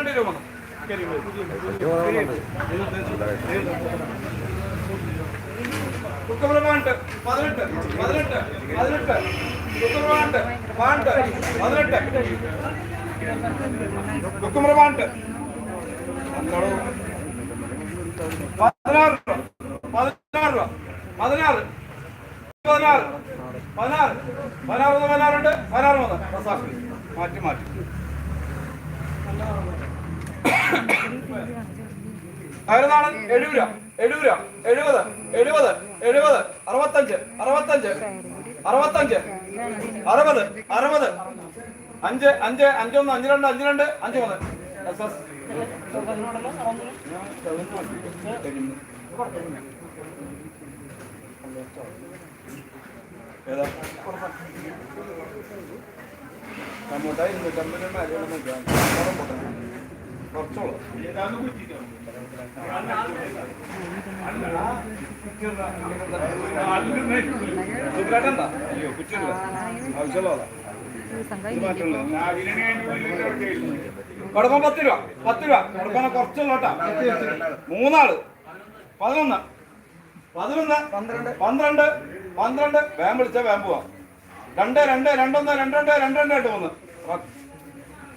ഇരുപത്തിരണ്ട് രൂപ വന്നു കുക്കമ്പ്രമാണ്ട് പതിനെട്ട് പതിനെട്ട് പതിനെട്ട്. കുക്കമ്പ്രമാണ്ട് പാണ്ട് പതിനെട്ട്. കുക്കമ്പ്രമാണ്ട് പതിനാറ് പതിനാറ് രൂപ പതിനാറ് പതിനാറ്. പതിനാറ് പതിനാറ് പതിനാറുണ്ട് മാറ്റി മാറ്റി. അരുന്നാളൻ എഴുപത്. എഴുപത്. എഴുപത്. എഴുപത്. എഴുപത്. അറുപത്തഞ്ച്. അറുപത്തഞ്ച്. അറുപത്തഞ്ച്. അറുപത്. അറുപത്. അഞ്ച്. അഞ്ച്. അഞ്ചൊന്ന് അഞ്ച് രണ്ട്. അഞ്ച് രണ്ട്. അഞ്ച് മൂന്ന് ഏതാ? നമ്മുടെ ഇന്ന് കമ്പനിയുടെ നോക്കാം കുറച്ചോളൂ അയ്യോ പത്ത് രൂപ പത്ത് രൂപ. കടപ്പന കുറച്ചുള്ള മൂന്നാൾ. പതിനൊന്ന്. പതിനൊന്ന്. പന്ത്രണ്ട്. പന്ത്രണ്ട്. പന്ത്രണ്ട്. വേം വിളിച്ച വേം പോവാ. രണ്ട് രണ്ട് രണ്ടൊന്ന് രണ്ട് രണ്ട് രണ്ട് രണ്ട് രണ്ട് മൂന്ന്.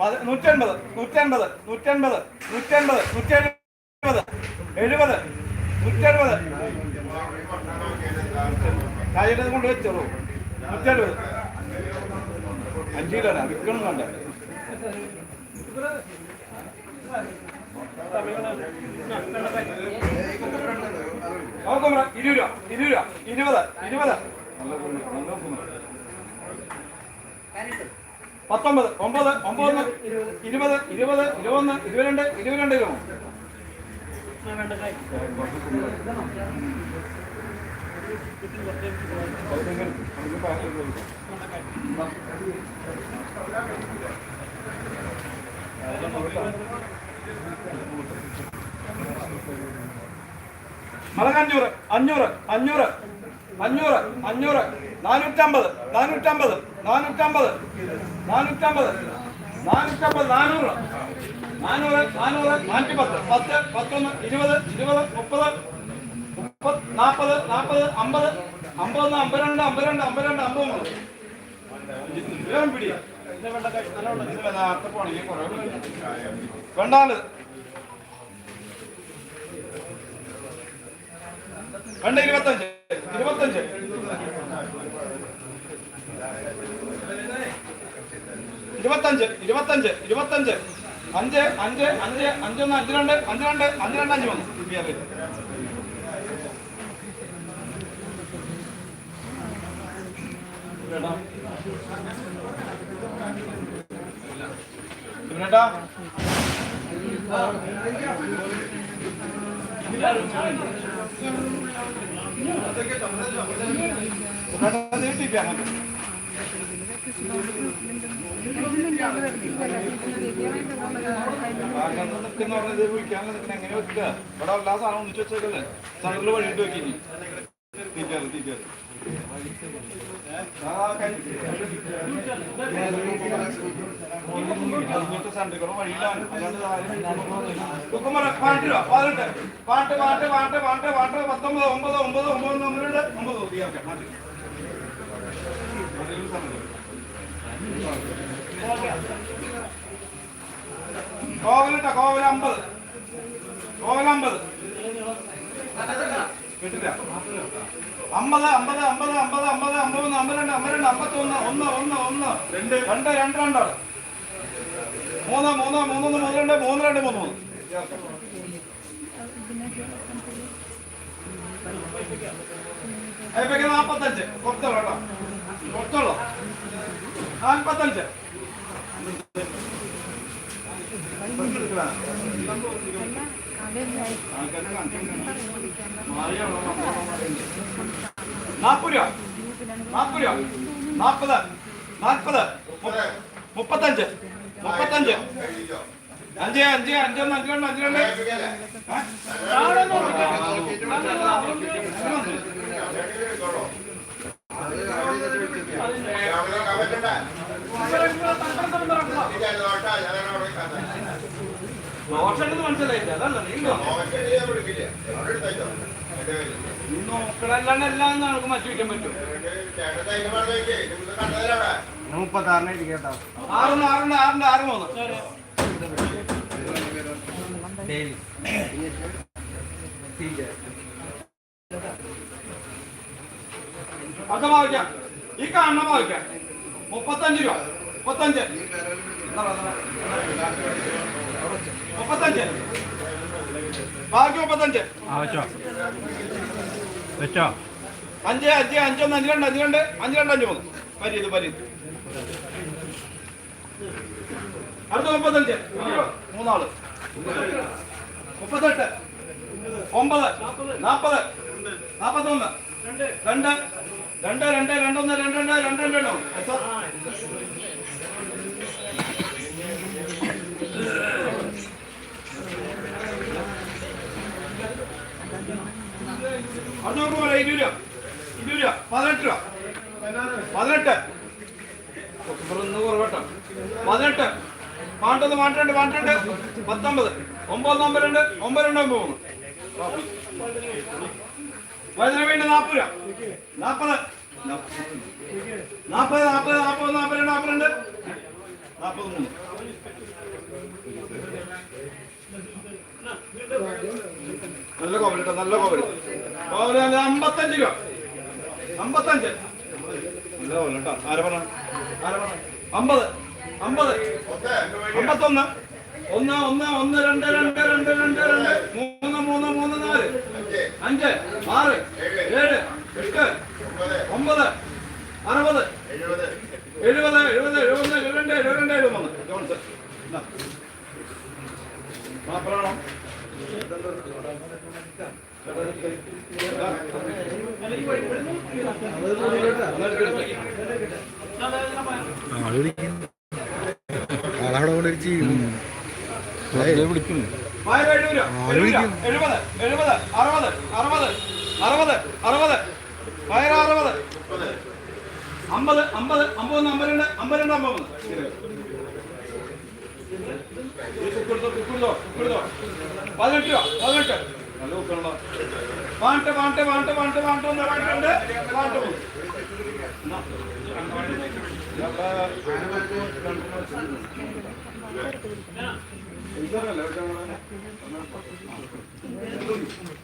നൂറ്റൻപത് നൂറ്റൻപത് നൂറ്റൻപത് നൂറ്റൻപത് നൂറ്റൻപത് എഴുപത് നൂറ്റൻപത് കാര്യം കൊണ്ട് വെച്ചോളൂ. നൂറ്റൻപത് അഞ്ചിലാണ് വിൽക്കണം കണ്ട? ഇരുപത് രൂപ ഇരുപത് രൂപ ഇരുപത് ഇരുപത്. നല്ല നല്ല. പത്തൊമ്പത് ഒമ്പത് ഒമ്പത് ഇരുപത് ഇരുപത് ഇരുപത്തൊന്ന് ഇരുപത്തിരണ്ട് ഇരുപത്തിരണ്ട് ഇരുപത് മുളക് അഞ്ഞൂറ് അഞ്ഞൂറ് അഞ്ഞൂറ് അഞ്ഞൂറ് അഞ്ഞൂറ് നാനൂറ്റമ്പത് നാനൂറ്റമ്പത്. നാനൂറ്റമ്പത്. നാനൂറ്റമ്പത്. നാനൂറ്റമ്പത് നാനൂറ്. നാനൂറ് നാനൂറ് നാനൂറ്റി പത്ത് പത്ത് പത്തൊന്ന് ഇരുപത് ഇരുപത് മുപ്പത് മുപ്പത് നാൽപ്പത് നാൽപ്പത് അമ്പത് അമ്പതൊന്ന് അമ്പത്തിരണ്ട് അമ്പത്തിരണ്ട് അമ്പത്തിരണ്ട് അമ്പത് മൂന്ന് വേഗം പിടി നേരത്തെ പോണെങ്കിൽ കുറേ വേണ്ടാൽ വേണ്ട ഇരുപത്തഞ്ച്. ഇരുപത്തഞ്ച്. ഇരുപത്തഞ്ച് ഇരുപത്തഞ്ച് ഇരുപത്തഞ്ച് അഞ്ച് അഞ്ച് അഞ്ച് അഞ്ചൊന്ന് അഞ്ച് രണ്ട് അഞ്ച് രണ്ട് അഞ്ച് രണ്ട് അഞ്ച് വന്നു? ഇവിടെടാ. ഇവിടെടാ. ഇവിടെടാ എങ്ങനെ വെക്കുക ഇവിടെ എല്ലാ സാധനം ഒന്നിച്ച് വെച്ചേക്കല്ലേ സൈഡിൽ വഴിയിട്ട് വെക്കി തീറ്റാറ് തീറ്റാറ് സണ്ടിക്കണം വഴിയിലാണ് പാട്ട് പാട്ട് പാട്ട് പാട്ട് പാട്ട് പാട്ട് പത്തൊമ്പത് ഒമ്പത് ഒമ്പത് ഒമ്പത് ഒമ്പത് ഒമ്പത് തീർക്കാം മാറ്റി കോവലിട്ട കോവല അമ്പത്. കോവല അമ്പത്. കിട്ടില്ല. അമ്പത് അമ്പത് അമ്പത് അമ്പത് അമ്പത് അമ്പത് അമ്പത്തിരണ്ട് അമ്പത്തിരണ്ട് അമ്പത്തൊന്ന് ഒന്ന് ഒന്ന് ഒന്ന്. രണ്ട്. രണ്ട് രണ്ട് രണ്ടാണ് മൂന്ന് മൂന്ന് മൂന്നൊന്ന് മൂന്ന് രണ്ട് മൂന്ന് രണ്ട് മൂന്ന് മൂന്ന്. നാപ്പത്തഞ്ച്. കുറച്ചോളൂ കേട്ടോ. കുറച്ചോളൂ നാൽപ്പത്തഞ്ച് നാൽപ്പത് രൂപ നാൽപ്പത് രൂപ നാൽപ്പത് നാൽപ്പത് മുപ്പത്തഞ്ച്. മുപ്പത്തഞ്ച്. അഞ്ച് അഞ്ച് അഞ്ചൊന്ന് അഞ്ച് രണ്ട് അഞ്ച് രണ്ട്. ദോഷം മനസ്സിലായില്ല. അതല്ല നീ നോക്കലല്ലാണ്ട് എല്ലാം നമുക്ക് മാറ്റി വയ്ക്കാൻ പറ്റും. മുപ്പത്താറിന് ഇരിക്കട്ടോ ആറുണ്ട് ആറുണ്ട് ആറുണ്ട് ആറ് മൂന്ന്. അത് ഭാവിക്കാം ഈ കാണുന്ന ഭാവിക്കാം മുപ്പത്തഞ്ച് രൂപ. മുപ്പത്തഞ്ച്. എന്താ? മുപ്പത്തഞ്ച്. ബാക്കി മുപ്പത്തഞ്ച്. ആ വെച്ചോ. വെച്ചോ. അഞ്ച് അഞ്ച് അഞ്ചൊന്ന് അഞ്ച് രണ്ട് അഞ്ച് രണ്ട് അഞ്ച് രണ്ട് അഞ്ച് മൂന്ന്. പരി ഇത് പരി. അടുത്ത മുപ്പത്തഞ്ച്. മൂന്നാൾ മുപ്പത്തെട്ട്. ഒമ്പത്. നാൽപ്പത് നാൽപ്പത്തൊന്ന് രണ്ട്. രണ്ട് രണ്ട് രണ്ടൊന്ന് രണ്ട് രണ്ട് രണ്ട് രണ്ട് രണ്ടോ. എത്ര? അറുന്നൂറ് രൂപ ഇരുപത് രൂപ. ഇരുപത് രൂപ. പതിനെട്ട് രൂപ. പതിനെട്ട്. കുറവട്ടോ. പതിനെട്ട്. മാണ്ടത് മാറ്റണ്ട് മാറ്റണ്ട് പത്തൊമ്പത്. ഒമ്പത് ഒമ്പത് രണ്ട് ഒമ്പത് രണ്ട് ഒമ്പത് മൂന്ന്. വൈദ്യുതി വേണ്ടി നാൽപ്പത് രൂപ. നാൽപ്പത് നാൽപ്പത് നാൽപ്പത് നാൽപ്പത് നാൽപ്പത് രണ്ട് നാൽപ്പത് രണ്ട്. നാൽപ്പത് മൂന്ന്. നല്ല കോവൽ നല്ല കോവൽ കോവൽ അമ്പത്തഞ്ച് രൂപ. അമ്പത്തഞ്ച്. നല്ല കോവൽ ആരെ പറഞ്ഞ? ആരെ പറഞ്ഞ? അമ്പത്. അമ്പത്. അമ്പത്തൊന്ന്. ഒന്ന് ഒന്ന് ഒന്ന് രണ്ട് രണ്ട് രണ്ട് രണ്ട് രണ്ട്. മൂന്ന് മൂന്ന് മൂന്ന് നാല്. അഞ്ച്. ആറ്. ഏഴ്. എട്ട്. ഒമ്പത്. അറുപത്. എഴുപത് എഴുപത് എഴുപത് രണ്ട് രണ്ടായിരം എഴുപത്തൊന്ന് ജോൺസ് ഇതാ. മാപ്പിളാണോ ആളവിടെ കൊണ്ട് ചെയ്യും വിളിക്കുന്നു എഴുപത് രൂപ. എഴുപത്. എഴുപത് അറുപത് അറുപത് അറുപത് അറുപത് ആയിരം അറുപത് അമ്പത് അമ്പത് അമ്പത് അമ്പത് രണ്ട് അമ്പത് പതിനെട്ട് രൂപ. പതിനെട്ട് നല്ല കുക്കണല്ലോ പാട്ട് പാട്ട് പാട്ട് പാട്ട് പാട്ട് ഒന്ന് പാട്ട് രണ്ട് പാട്ട്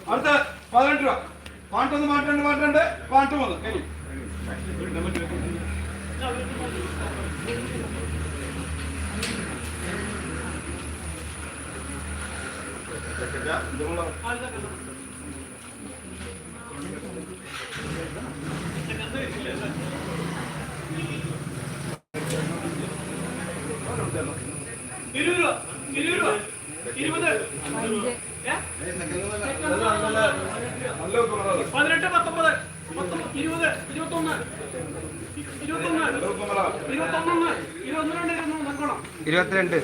അടുത്ത പതിനെട്ട് രൂപ പാട്ടൊന്ന് പാട്ടുണ്ട് പാട്ടുണ്ട് പാട്ട് കരി ഇരുപത് രൂപ ഇരുപത് രൂപ ഇരുപത് നല്ല കുക്കണല്ലോ പതിനെട്ട് പത്തൊമ്പത് ഇരുപത് ഇരുപത്തൊന്ന് ഇരുപത്തൊന്ന് ഇരുപത്തൊന്ന് ഇരുപത്തിരണ്ട്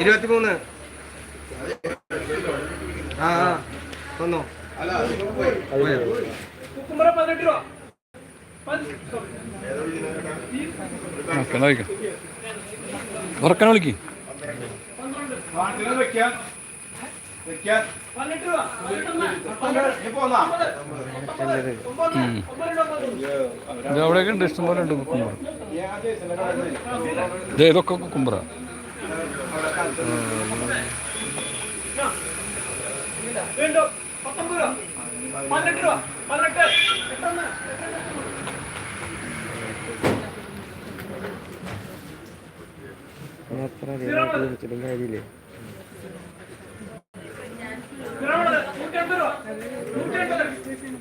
ഇരുപത്തിമൂന്ന്. ആ ആ. വന്നോ. കുക്കുമ്പറ പതിനെട്ട് രൂപ. ഉറക്കാൻ വിളിക്ക്. ഇത് അവിടെയൊക്കെ ഉണ്ട്. ഇഷ്ടംപോലെ ഉണ്ട് കുക്കുംബറ ഇത് ഇതൊക്കെ കുക്കുംബറ പതിനെട്ട് രൂപ. പതിനെട്ട്. കാര്യമില്ലേ.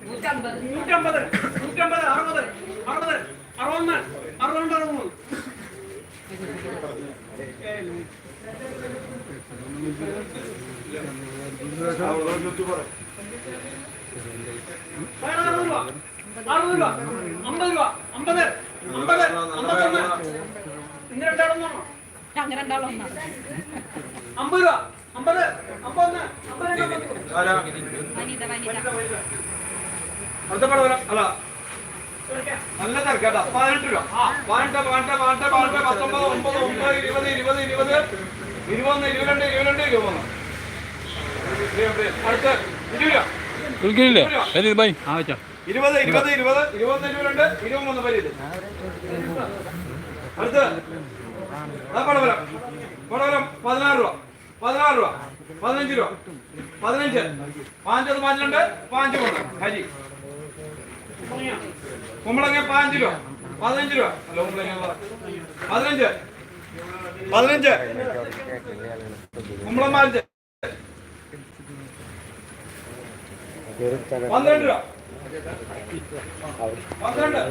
നൂറ്റമ്പത് നൂറ്റമ്പത് അറുപത് അറുപത് അറുപത്തൊന്ന് അറുപത് രൂപ അറുപത് രൂപ അമ്പത് രൂപ അമ്പത് അമ്പത് അമ്പത്തൊന്ന്. ഇന്ന് രണ്ടാളൊന്നോ അങ്ങനെ രണ്ടാളും അമ്പത് രൂപ. നല്ല തിരക്കേട്ടാ പതിനെട്ട് രൂപ. പതിനെട്ട് പതിനെട്ട് പതിനെട്ട് പതിനെട്ട് പത്തൊമ്പത് ഒമ്പത് ഒമ്പത് ഇരുപത് ഇരുപത് ഇരുപത്. ഇരുപത്തൊന്ന് ഇരുപത്തിരണ്ട് ഇരുപത്തിരണ്ട് ഇരുപത്തൊന്ന് അടുത്ത് ഇരുപത് രൂപ. ആ വെച്ചാ. ഇരുപത് ഇരുപത് ഇരുപത് ഇരുപത്തൊന്ന് ഇരുപത്തിരണ്ട് ഇരുപത്തൊന്ന് പേര് ഇത് അടുത്ത്. ആ പടവലം പടവലം പതിനാറ് രൂപ. പതിനാറ് രൂപ. പതിനഞ്ച് രൂപ. പതിനഞ്ച്. പാഞ്ചത് പാഞ്ചിലുണ്ട് പാഞ്ച് മൂന്ന് ഹരി. കുമ്പളങ്ങ പാഞ്ച് രൂപ. പതിനഞ്ച് രൂപ. പതിനഞ്ച്. പതിനഞ്ച്. കുമ്പളം പാഞ്ച്. പന്ത്രണ്ട് രൂപ. പന്ത്രണ്ട്.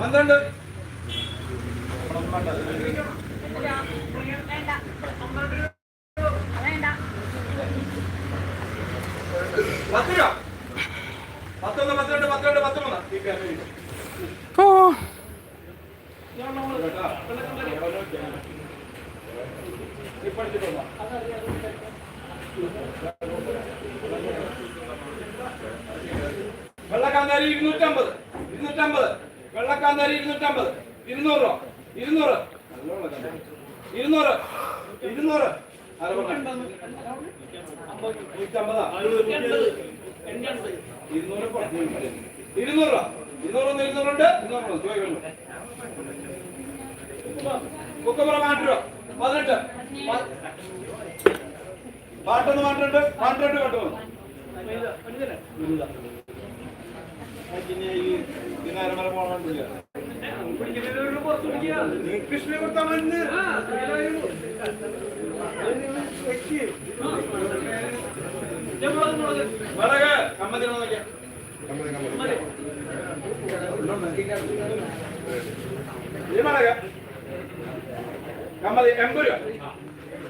പന്ത്രണ്ട്. Bakalım. ഇരുന്നൂറ്. ഇരുന്നൂറ് ഇരുന്നൂറൊന്ന് ഇരുന്നൂറുണ്ട് ഇരുന്നൂറ് ചോദിക്കുന്നു കുക്കമ്പറ മാറ്റ് പതിനെട്ട് പാട്ടൊന്ന് മാറ്റുണ്ട് പാട്ടുണ്ട് കെട്ട് വന്നു ഇല്ല. പിന്നെ ഈ ദിനാരം വരെ പോകണമെന്നില്ല നീ കൃഷ്ണനെ കൊടുത്താൽ വടക കമ്മതിനെ നോക്കിയാ എൺപത് രൂപ എൺപത്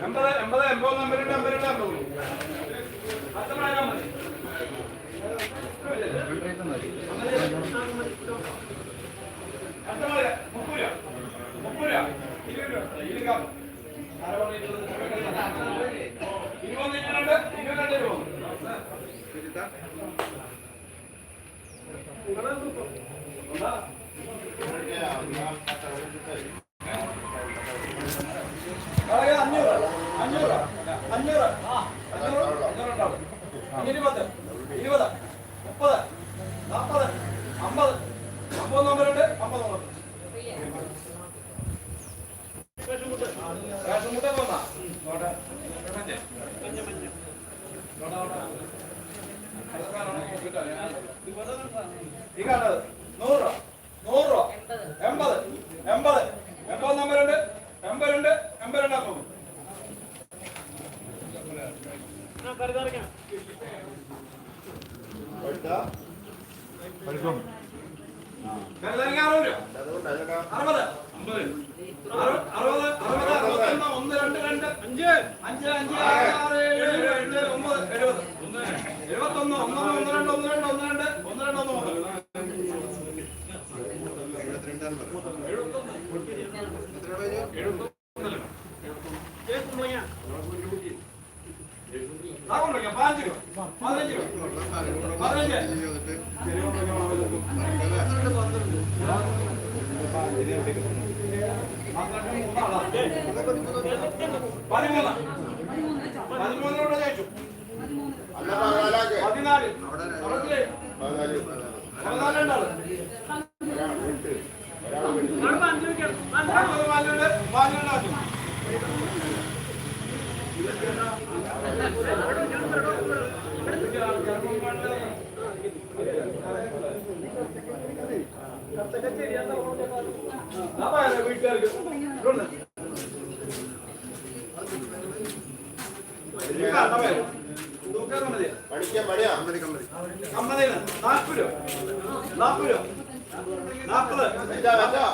എൺപത് എൺപത് അമ്പത് അമ്പത് അമ്പത് പത്ത് പത്ത് മണി മുപ്പത് മുപ്പത് രൂപ ഇരുപത് രൂപ ഇരുപത്? ഇരുപത് മുപ്പത് നാൽപ്പത് അമ്പത് അമ്പത് നമ്പർ റേഷൻ മുട്ട പോന്നാ നോട്ടെ മഞ്ഞ ഈ കാണുന്നത് നൂറ് രൂപ നൂറ് രൂപ എൺപത് എൺപത് എൺപത് നമ്പറുണ്ട് എൺപതുണ്ട് എൺപതുണ്ടാക്കും കരുതലിന് അറുപത് രൂപ അറുപത് അറു- അറുപത് അറുപത് അറുപത്തൊന്ന് ഒന്ന് രണ്ട് രണ്ട് അഞ്ച് അഞ്ച് അഞ്ച് ആറ് ആറ് ഏഴ് ഏഴ് എട്ട് ഒമ്പത് എഴുപത് എഴുപത്തൊന്ന് ഒന്ന് ഒന്ന് രണ്ട് ഒന്ന് രണ്ട് ഒന്ന് രണ്ട് ഒന്ന് രണ്ട് ഒന്ന് മൂന്ന് ആ കൊണ്ടുവയ്ക്കാം. പതിനഞ്ച് രൂപ പതിനഞ്ച് രൂപ പതിനഞ്ച് പതിമൂന്ന് പതിമൂന്നിനോട് ചോദിച്ചു പതിനാല് അറുപത്തിൽ പതിനാലുണ്ടാവും പാലുണ്ട് പാലുണ്ടാക്കും വീട്ടുകാർക്ക് പഠിക്കാൻ മടിയാ അമ്പതിന് നാൽപ്പത് രൂപ നാൽപ്പത് രൂപ നാൽപ്പത് വെച്ചാ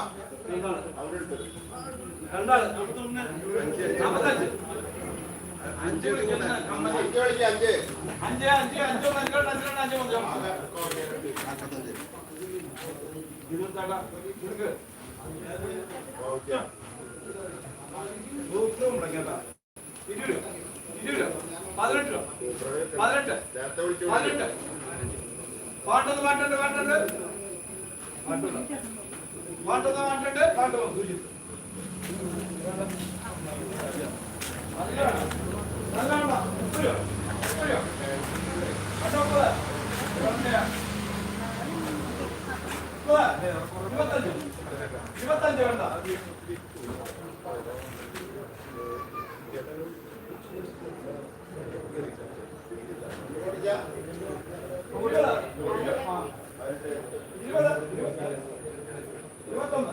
ഇരുപത് രൂപ ഇരുപത് രൂപ പതിനെട്ട് രൂപ പതിനെട്ട് പതിനെട്ട്. പാട്ടൊന്ന് പാട്ടുണ്ട് പാട്ടുണ്ട് പാട്ടുണ്ട് പാട്ടൊന്ന് പാട്ടുണ്ട് പാട്ട് വന്നു ഇരുപത്തഞ്ച് വേണ്ട ഇരുപത് ഇരുപത്തൊന്ന്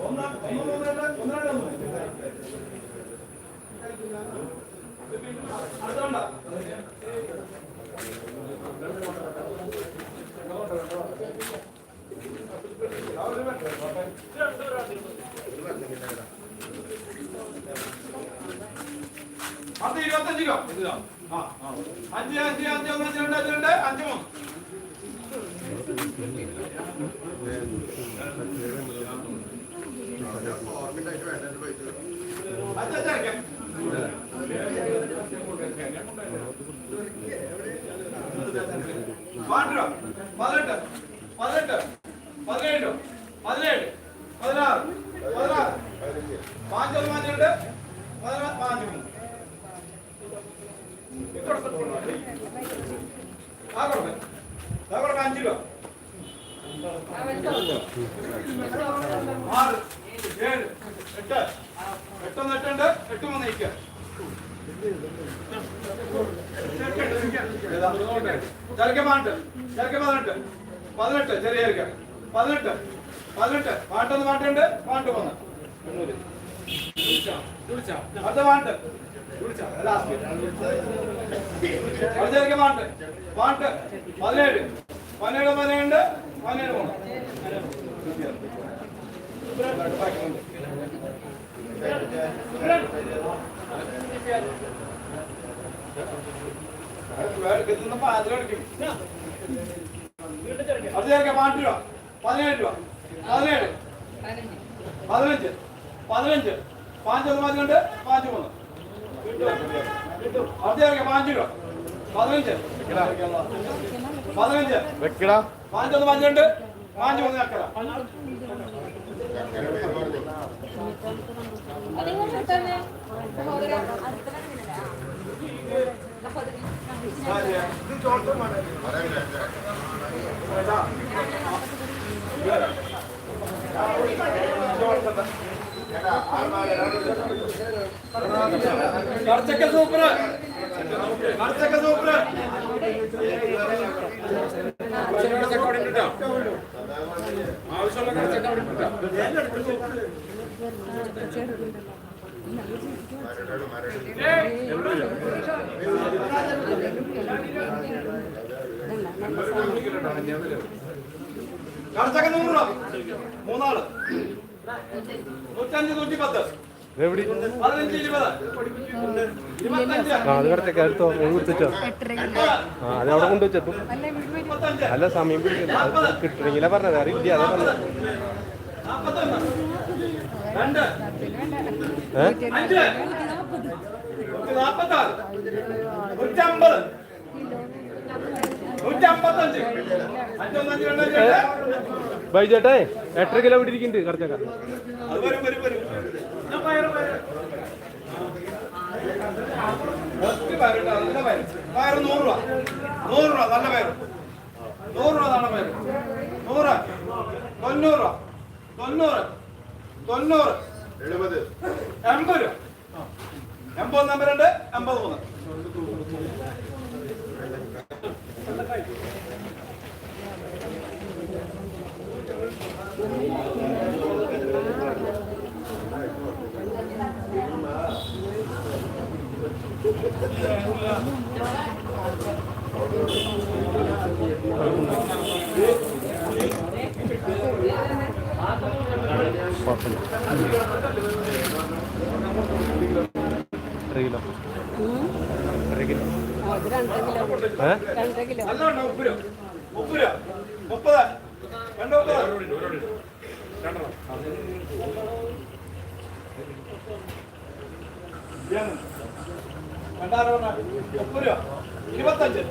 ഒന്ന് ഒന്ന് മൂന്ന് രണ്ട് ഒന്ന് രണ്ട് ഒന്ന് അടുത്തോണ്ട അത് ഇരുപത്തഞ്ച് രൂപ ആ ആ. അഞ്ച് അഞ്ച് അഞ്ച് ഒന്ന് അഞ്ച് രണ്ട് അഞ്ച് രണ്ട് അഞ്ച് മൂന്ന് അച്ഛൻ പാട്ടോ പതിനെട്ട് പതിനെട്ട് പതിനേഴ് പതിനേഴ് പതിനാറ് പതിനാറ് പാഞ്ചൊന്ന് പാഞ്ചുണ്ട് പതിനാറ് പാഞ്ച് അഞ്ച് രൂപ ആറ് ഏഴ് എട്ട് എട്ടൊന്ന് എട്ടുണ്ട് എട്ട് മൂന്ന് ഇരിക്കുക ചെറുക്ക ചെറുക്ക പതിനെട്ട്. പതിനെട്ട് ചെറിയ പതിനെട്ട് പതിനെട്ട്. പാട്ടൊന്ന് പാട്ടുണ്ട് പാട്ട് പോന്ന് പാട്ട് പാട്ട് പാട്ട് പതിനേഴ്. പതിനേഴ് പതിനേഴ് പോണം അത് ചേർക്കാം പാട്ട് രൂപ പതിനേഴ് രൂപ പതിനേഴ് പതിനഞ്ച് പതിനഞ്ച് പാഞ്ചൊന്ന് പതിനെണ്ട് പാഞ്ച് മൂന്ന് അത് ചേർക്കാം പാഞ്ച് രൂപ പതിനഞ്ച് പതിനഞ്ച് പാഞ്ചൊന്ന് പന്ത്രണ്ട് പാഞ്ച് മൂന്ന് ചക്കര കർച്ചക്ക സൂപ്പർ. കർച്ചക്ക സൂപ്പർ. കർച്ചക്ക നൂറ് രൂപ മൂന്നാൾ നൂറ്റഞ്ച് നൂറ്റി പത്ത് ആ അത് കൊടുത്തിട്ടോ ആ അവിടെ കൊണ്ടുവച്ചെത്തും മുപ്പത്തഞ്ച് അല്ല സമയം കിട്ടണമെങ്കിലാ പറഞ്ഞത്. അറിയില്ല അതാ പറഞ്ഞത്. ബൈജേട്ടേ എട്ടര കിലോ ഇവിടെ ഇരിക്കുന്നുണ്ട് നൂറ് രൂപ നൂറ് രൂപ നല്ല പയറ്. നൂറ് രൂപ പയറ്. നൂറ് തൊണ്ണൂറ് രൂപ തൊണ്ണൂറ് തൊണ്ണൂറ്. എഴുപത്. എൺപത് രൂപ. എൺപത് നമ്പർ രണ്ട് എൺപത് മൂന്ന്. കുഴപ്പമില്ല. എത്ര കിലോ. എത്ര കിലോ. ഏ നല്ലോണം ഉപ്പ് രൂപ ഉപ്പ് രൂപ മുപ്പത് രണ്ട് മുപ്പത് രണ്ടായിരം മുപ്പത് രൂപ ഇരുപത്തഞ്ച്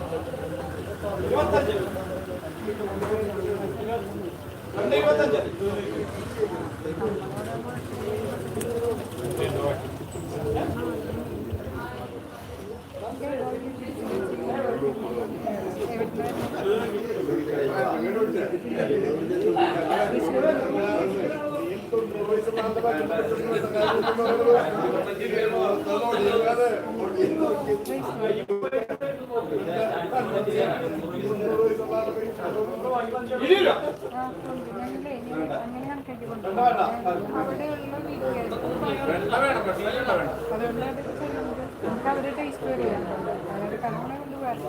ഇരുപത്തഞ്ച് രണ്ട് ഇരുപത്തഞ്ച് രൂപ അവരുടെ ടേസ്റ്റ് വരില്ല അവരുടെ വരണം വേണം